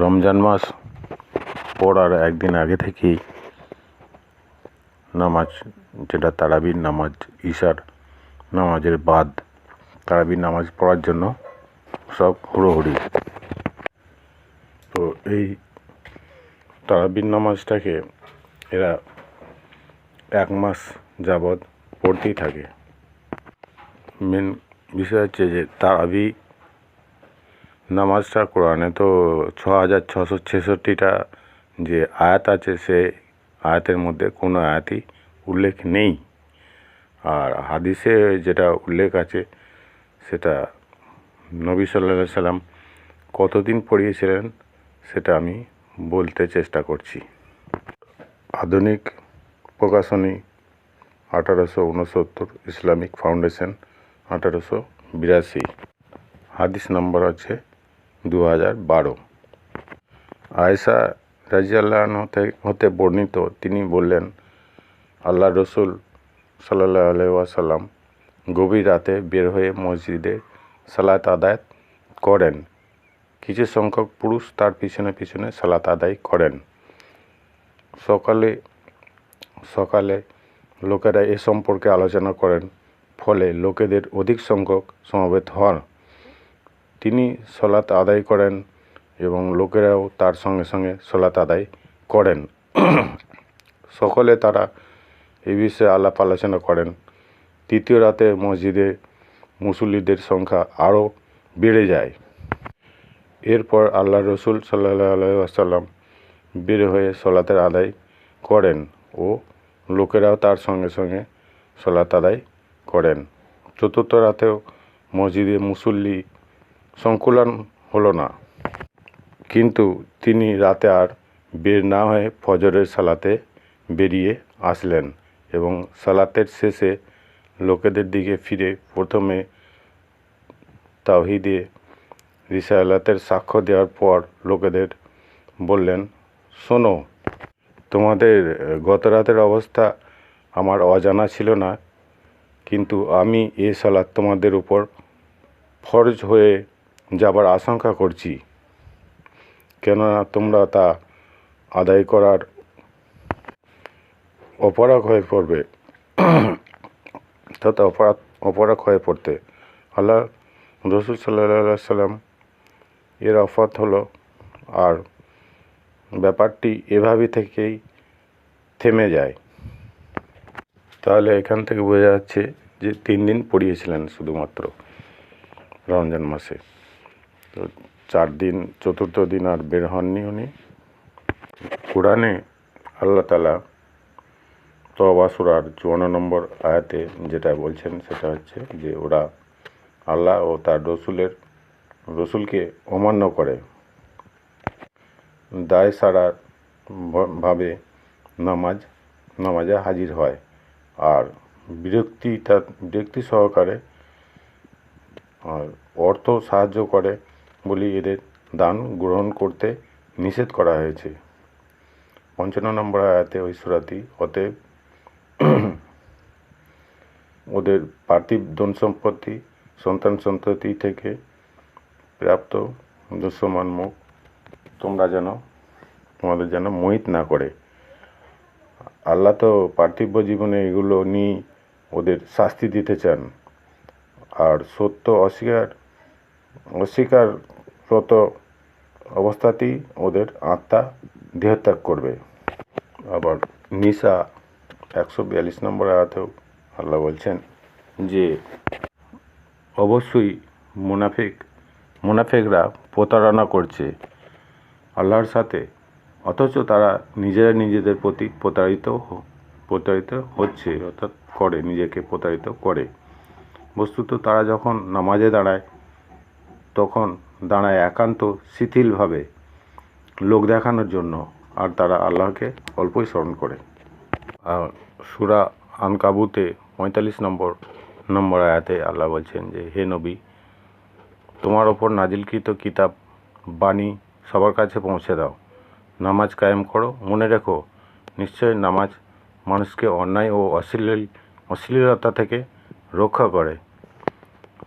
রমজান মাস পড়ার একদিন আগে থেকেই নামাজ, যেটা তারাবির নামাজ, ঈশার নামাজের বাদ, তারাবির নামাজ পড়ার জন্য সব হুড়োহুড়ি। তো এই তারাবির নামাজটাকে এরা এক মাস যাবৎ পড়তেই থাকে। মেন বিষয় হচ্ছে যে তারাবি নামাজটা কোরআনে তো ছ হাজার ছশো ছেষট্টিটা যে আয়াত আছে, সে আয়াতের মধ্যে কোনো আয়াতই উল্লেখ নেই। আর হাদিসে যেটা উল্লেখ আছে, সেটা নবী সাল্লা সাল্লাম কতদিন পড়িয়েছিলেন, সেটা আমি বলতে চেষ্টা করছি। আধুনিক প্রকাশনী আঠারোশো উনসত্তর ইসলামিক ফাউন্ডেশন আঠারোশো বিরাশি। হাদিস নম্বর আছে দু হাজার বারো। আয়েশা রাজিয়াল্লাহ হতে হতে বর্ণিত, তিনি বললেন আল্লাহ রসুল সাল্লাহ আলহাসাল্লাম গভীর রাতে বের হয়ে মসজিদে সালাত আদায় করেন। কিছু সংখ্যক পুরুষ তার পিছনে পিছনে সালাত আদায় করেন। সকালে সকালে লোকেরা এ সম্পর্কে আলোচনা করেন, ফলে লোকেদের অধিক সংখ্যক সমবেত হন। তিনি সলাত আদায় করেন এবং লোকেরাও তার সঙ্গে সঙ্গে সলাত আদায় করেন। সকলে তারা এই বিষয়ে আলাপ আলোচনা করেন। তৃতীয় রাতে মসজিদে মুসল্লিদের সংখ্যা আরও বেড়ে যায়। এরপর আল্লাহ রসুল সাল্লাহ আসাল্লাম বের হয়ে সলাতের আদায় করেন ও লোকেরাও তার সঙ্গে সঙ্গে সলাত আদায় করেন। চতুর্থ রাতেও মসজিদে মুসল্লি সংকুলন হলো না। কিন্তু তিনি রাতে আর বের না হয়ে ফজরের সালাতে বেরিয়ে আসলেন এবং সালাতের শেষে লোকেদের দিকে ফিরে প্রথমে তাওহিদে রিসালাতের সাক্ষ্য দেওয়ার পর লোকেদের বললেন, শোনো, তোমাদের গত রাতের অবস্থা আমার অজানা ছিল না, কিন্তু আমি এ সালাত তোমাদের উপর ফরজ হয়ে যাবার আশঙ্কা করছি। কেননা তোমরা তা আদায় করার অপরাগ হয়ে পড়বে। তথা অপরাধ, অপরাগ হয়ে পড়তে। আল্লাহ রসুল সাল্লাহ সাল্লাম এর অফাত হলো আর ব্যাপারটি এভাবে থেকেই থেমে যায়। তাহলে এখান থেকে বোঝা যাচ্ছে যে তিন দিন পড়িয়েছিলেন শুধুমাত্র রমজান মাসে। তো চার দিন, চতুর্থ দিন আর বের হননি উনি। কোরআনে আল্লাহ তালা তবাসুরার চুয়ান্ন নম্বর আয়াতে যেটা বলছেন সেটা হচ্ছে যে ওরা আল্লাহ ও তার রসুলের, রসুলকে অমান্য করে। দায় সারার ভাবে নামাজ, নামাজে হাজির হয়। আর বিরক্তি তার বিরক্তি সহকারে আর অর্থ সাহায্য করে বলি এদের দান গ্রহণ করতে নিষেধ করা হয়েছে। পঞ্চান্ন নম্বর আয়াতে ওই সুরাতি অতএব ওদের পার্থিব ধন সম্পত্তি, সন্তান সন্ততি থেকে প্রাপ্ত দুঃসমান মুখ তোমরা যেন, তোমাদের যেন মোহিত না করে। আল্লাহ তো পার্থিব জীবনে এগুলো নিয়ে ওদের শাস্তি দিতে চান। আর সত্য অস্বীকার অস্বীকার অস্বীকাররত অবস্থাতেই ওদের আত্মা দেহত্যাগ করবে। আবার নিশা একশো বিয়াল্লিশ নম্বর আয়াতেও আল্লাহ বলছেন যে, অবশ্যই মুনাফিক, মুনাফিকরা প্রতারণা করছে আল্লাহর সাথে, অথচ তারা নিজেরা নিজেদের প্রতি প্রতারিত প্রতারিত হচ্ছে, অর্থাৎ করে, নিজেকে প্রতারিত করে। বস্তুত তারা যখন নামাজে দাঁড়ায়, তখন দাঁড়ায় একান্ত শিথিলভাবে লোক দেখানোর জন্য আর তারা আল্লাহকে অল্পই স্মরণ করে। আর সুরা আনকাবুতে পঁয়তাল্লিশ নম্বর নম্বর আয়াতে আল্লাহ বলছেন যে, হে নবী, তোমার ওপর নাজিলকৃত কিতাব, বাণী সবার কাছে পৌঁছে দাও। নামাজ কায়েম করো। মনে রেখো, নিশ্চয় নামাজ মানুষকে অন্যায় ও অশ্লীল, অশ্লীলতা থেকে রক্ষা করে।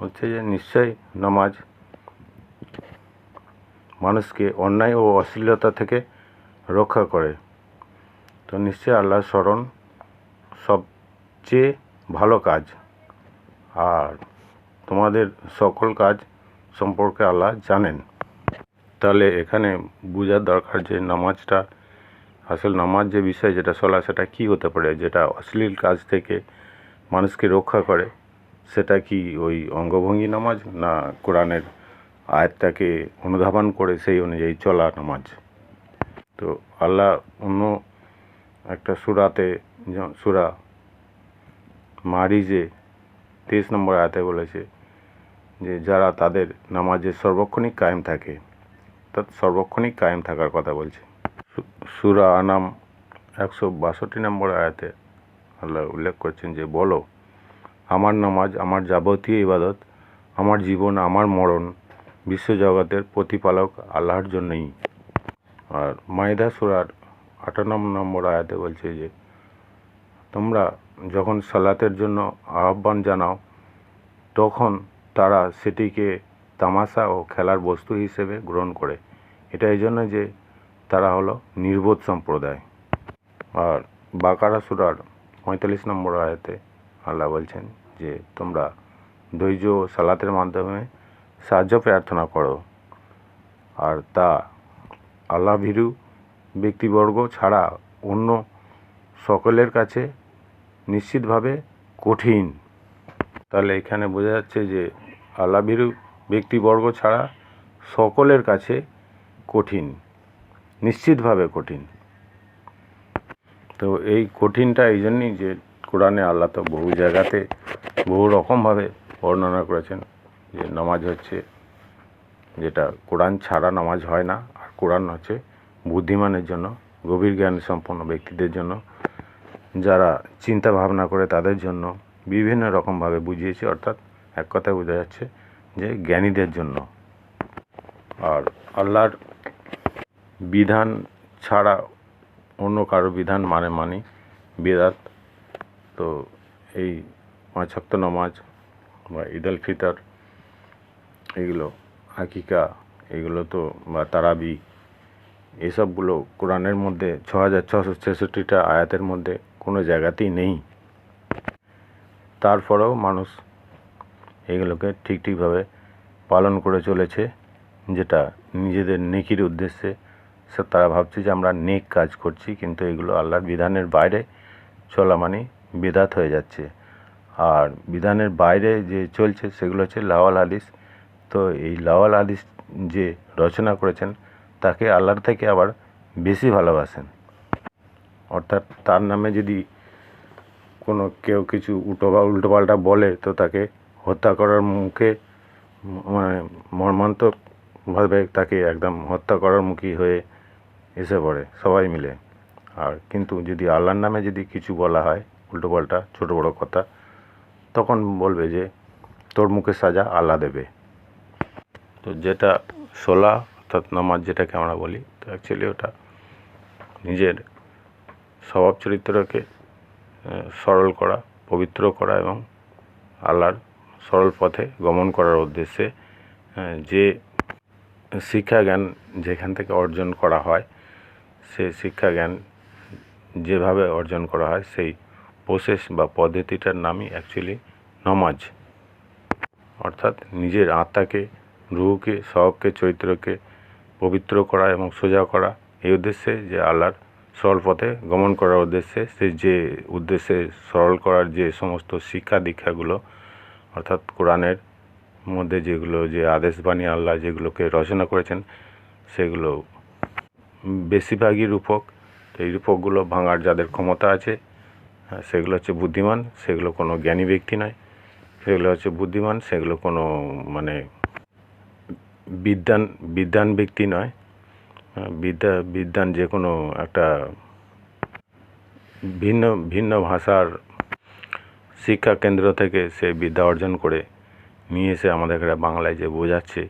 হচ্ছে যে নিশ্চয়ই নামাজ মানুষকে অন্যায় ও অশ্লীলতা থেকে রক্ষা করে। তো নিশ্চয়ই আল্লাহর স্মরণ সবচেয়ে ভালো কাজ। আর তোমাদের সকল কাজ সম্পর্কে আল্লাহ জানেন। তাহলে এখানে বোঝার দরকার যে নামাজটা, আসল নামাজ যে বিষয় যেটা সলা সেটা কী হতে পারে? যেটা অশ্লীল কাজ থেকে মানুষকে রক্ষা করে, সেটা কি ওই অঙ্গভঙ্গি নামাজ না কোরআনের আয়াতটাকে অনুধাবন করে সেই অনুযায়ী চলা নামাজ। তো আল্লাহ অন্য একটা সুরাতে সুরা মারিজে তেইশ নম্বর আয়াতে বলেছে যে, যারা তাদের নামাজে সর্বক্ষণিক কায়েম থাকে অর্থাৎ সর্বক্ষণিক কায়েম থাকার কথা বলছে। সুরা আনাম একশো বাষট্টি নম্বর আয়াতে আল্লাহ উল্লেখ করছেন যে, বলো, আমার নামাজ, আমার যাবতীয় ইবাদত, আমার জীবন, আমার মরণ বিশ্বজগতের প্রতিপালক আল্লাহর জন্যই। আর মাইদা সুরার আটান্ন নম্বর আয়াতে বলছে যে, তোমরা যখন সালাতের জন্য আহ্বান জানাও, তখন তারা সেটিকে তামাশা ও খেলার বস্তু হিসেবে গ্রহণ করে। এটা এই জন্য যে তারা হলো নির্বোধ সম্প্রদায়। আর বাকারা সুরার পঁয়তাল্লিশ নম্বর আয়াতে আল্লাহ বলছেন যে, তোমরা ধৈর্য ও সালাতের মাধ্যমে সাহায্য প্রার্থনা করো। আর তা আল্লাহ ভীরু ব্যক্তিবর্গ ছাড়া অন্য সকলের কাছে নিশ্চিতভাবে কঠিন। তাহলে এখানে বোঝা যাচ্ছে যে আল্লাহ ভীরু ব্যক্তিবর্গ ছাড়া সকলের কাছে কঠিন, নিশ্চিতভাবে কঠিন। তো এই কঠিনটা এই জন্যই যে কোরআনে আল্লাহ তো বহু জায়গাতে বহু রকমভাবে বর্ণনা করেছেন। যে নামাজ হচ্ছে, যেটা কোরআন ছাড়া নামাজ হয় না, আর কোরআন হচ্ছে বুদ্ধিমানের জন্য, গভীর জ্ঞান সম্পন্ন ব্যক্তিদের জন্য, যারা চিন্তা ভাবনা করে তাদের জন্য বিভিন্ন রকমভাবে বুঝিয়েছে, অর্থাৎ এক কথায় বোঝা যাচ্ছে যে জ্ঞানীদের জন্য। আর আল্লাহর বিধান ছাড়া অন্য কারও বিধান মানে মানি বেদাত। তো এই পাঁচ নামাজ বা ঈদ আল ফিতর এগুলো আকিকা এগুলো তো বা তারাবি, এসবগুলো কোরআনের মধ্যে ছ হাজার ছশো ছেষট্টিটা আয়াতের মধ্যে কোনো জায়গাতেই নেই। তারপরেও মানুষ এগুলোকে ঠিক ঠিকভাবে পালন করে চলেছে, যেটা নিজেদের নেকির উদ্দেশ্যে। সে তারা ভাবছে যে আমরা নেক কাজ করছি, কিন্তু এগুলো আল্লাহর বিধানের বাইরে চলা মানে বিদাত হয়ে যাচ্ছে। আর বিধানের বাইরে যে চলছে সেগুলো হচ্ছে লাওয়াল হাদিস। তো এই লাওয়াল হাদিস যে রচনা করেছেন, তাকে আল্লাহর থেকে আবার বেশি ভালোবাসেন। অর্থাৎ তার নামে যদি কোনো কেউ কিছু উল্টো বা উল্টোপাল্টা বলে, তো তাকে হত্যা করার মুখে মানে মর্মান্তকভাবে তাকে একদম হত্যা করার মুখী হয়ে এসে পড়ে সবাই মিলে। আর কিন্তু যদি আল্লাহর নামে যদি কিছু বলা হয় উল্টোপাল্টা ছোটো বড়ো কথা, তখন বলবে যে, তোর মুখে সাজা আল্লাহ দেবে। তো যেটা সোলা অর্থাৎ নামাজ যেটাকে আমরা বলি, তো অ্যাকচুয়ালি ওটা নিজের স্বভাব চরিত্রকে সরল করা, পবিত্র করা এবং আল্লাহর সরল পথে গমন করার উদ্দেশ্যে যে শিক্ষা জ্ঞান যেখান থেকে অর্জন করা হয়, সে শিক্ষা জ্ঞান যেভাবে অর্জন করা হয়, সেই প্রসেস বা পদ্ধতিটার নামই অ্যাকচুয়ালি নমাজ। অর্থাৎ নিজের আত্মাকে রুহকে স্বভাবকে চরিত্রকে পবিত্র করা এবং সোজা করা এই উদ্দেশ্যে যে আল্লাহর সরল পথে গমন করার উদ্দেশ্যে সে যে উদ্দেশ্যে সরল করার যে সমস্ত শিক্ষা দীক্ষাগুলো অর্থাৎ কোরআনের মধ্যে যেগুলো যে আদেশ বাণী আল্লাহ যেগুলোকে রচনা করেছেন সেগুলো বেশিরভাগই রূপক। এই রূপকগুলো ভাঙার যাদের ক্ষমতা আছে হ্যাঁ, সেগুলো হচ্ছে বুদ্ধিমান সেগুলো কোনো জ্ঞানী ব্যক্তি নয়। সেগুলো হচ্ছে বুদ্ধিমান সেগুলো কোনো মানে বিদ্যান বিদ্যান ব্যক্তি নয়। বিদ্যা, বিদ্যান যে কোনো একটা ভিন্ন ভিন্ন ভাষার শিক্ষা কেন্দ্র থেকে সে বিদ্যা অর্জন করে নিয়ে এসে আমাদের এখানে বাংলায় যে বোঝাচ্ছে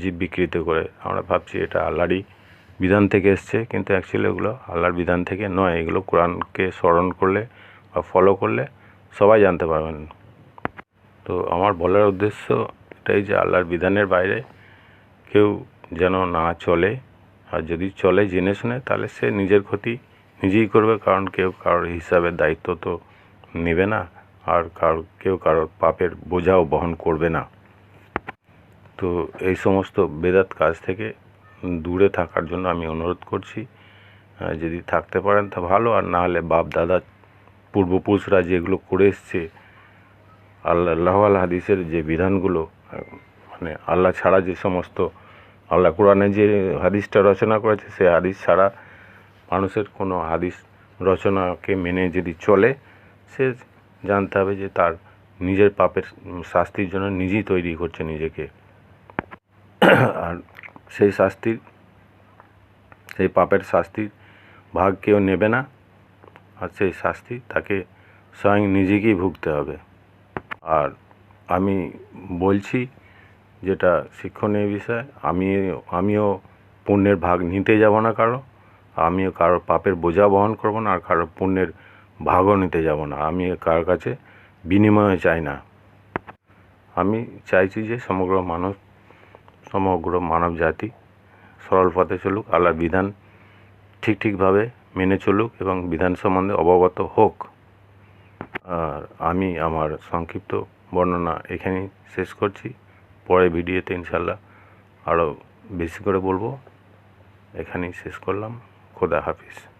জীব বিকৃত করে, আমরা ভাবছি এটা আল্লাহরই বিধান থেকে এসছে, কিন্তু অ্যাকচুয়ালি এগুলো আল্লাহর বিধান থেকে নয়। এগুলো কোরআনকে স্মরণ করলে বা ফলো করলে সবাই জানতে পারবেন। তো আমার বলার উদ্দেশ্য এটাই যে আল্লাহর বিধানের বাইরে কেউ যেন না চলে। আর যদি চলে জেনে শুনে, তাহলে সে নিজের ক্ষতি নিজেই করবে, কারণ কেউ কারোর হিসাবে দায়িত্ব তো নেবে না, আর কার, কেউ কারোর পাপের বোঝাও বহন করবে না। তো এই সমস্ত বেদাত কাজ থেকে দূরে থাকার জন্য আমি অনুরোধ করছি যদি থাকতে পারেন তা ভালো, আর না হলে বাপ, দাদা, পূর্বপুরুষরা যেগুলো করে এসছে, আল্লাহ আল্লাহ আল হাদিসের যে বিধানগুলো মানে আল্লাহ ছাড়া যে সমস্ত, আল্লাহ কোরআনে যে হাদিসটা রচনা করেছে সেই হাদিস ছাড়া মানুষের কোনো হাদিস রচনাকে মেনে যদি চলে, সে জানতে হবে যে তার নিজের পাপের শাস্তির জন্য নিজেই তৈরি করছে নিজেকে। আর সেই শাস্তির, সেই পাপের শাস্তির ভাগ কেউ নেবে না, আর সেই শাস্তি তাকে স্বয়ং নিজেকেই ভুগতে হবে। আর আমি বলছি যেটা শিক্ষণীয় বিষয়, আমি, আমিও পুণ্যের ভাগ নিতে যাব না কারও, আমিও কারোর পাপের বোঝা বহন করব না, আর কারোর পুণ্যের ভাগও নিতে যাব না। আমি কারোর কাছে? বিনিময় চাই না। আমি চাইছি যে সমগ্র মানব সমগ্র মানব জাতি সরল পথে চলুক, আল্লাহর বিধান ঠিক ঠিকভাবে মেনে চলুক এবং বিধান সম্বন্ধে অবগত হোক। আর আমি আমার সংক্ষিপ্ত বর্ণনা এখানেই শেষ করছি। পরে ভিডিওতে ইনশাল্লাহ আরও বেশি করে বলব। এখানেই শেষ করলাম। খোদা হাফিজ।